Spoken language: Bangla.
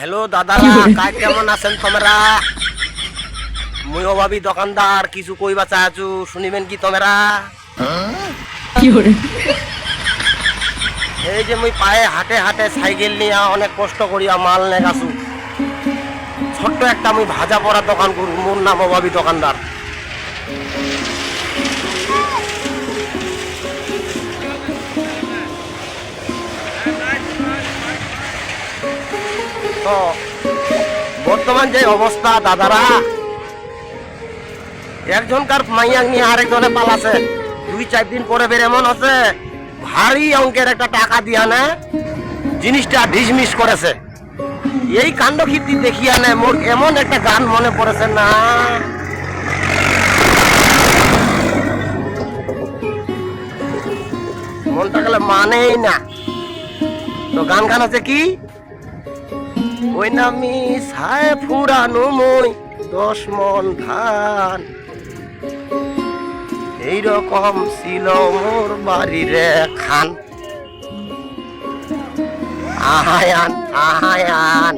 দাদারা কাজ কেমন আছেন তোমরা? মুই অভাবী দোকানদার কিছু কইবা চাচু শুনিবেন কি তোমরা? এই যে মুই পায়ে হাটে হাটে সাইকেল নিয়ে অনেক কষ্ট করিয়া মাল নেগাছু ছোট্ট একটা মুই ভাজা পড়া দোকান করু মোর নাম অভাবী দোকানদার। বর্তমান যে অবস্থা, দাদারা, একজনকার মাইয়াক নিয়ে আরেকজনে পালাছে। দুই, চার দিন পরে বের এমন আছে ভারী অঙ্কের একটা টাকা দিয়া না জিনিসটা ঢিসমিস করেছে। এই কাণ্ড কীর্তি দেখিয়া নে মোর এমন একটা গান মনে পড়েছে না। মনটা গেলে মানেই না। তো গান গান আছে কি? ওই নামি সায় ফুরানো মই দশ মন ধান। এইরকম ছিল মোর বাড়ির খান। আহায়ান আহায়ান।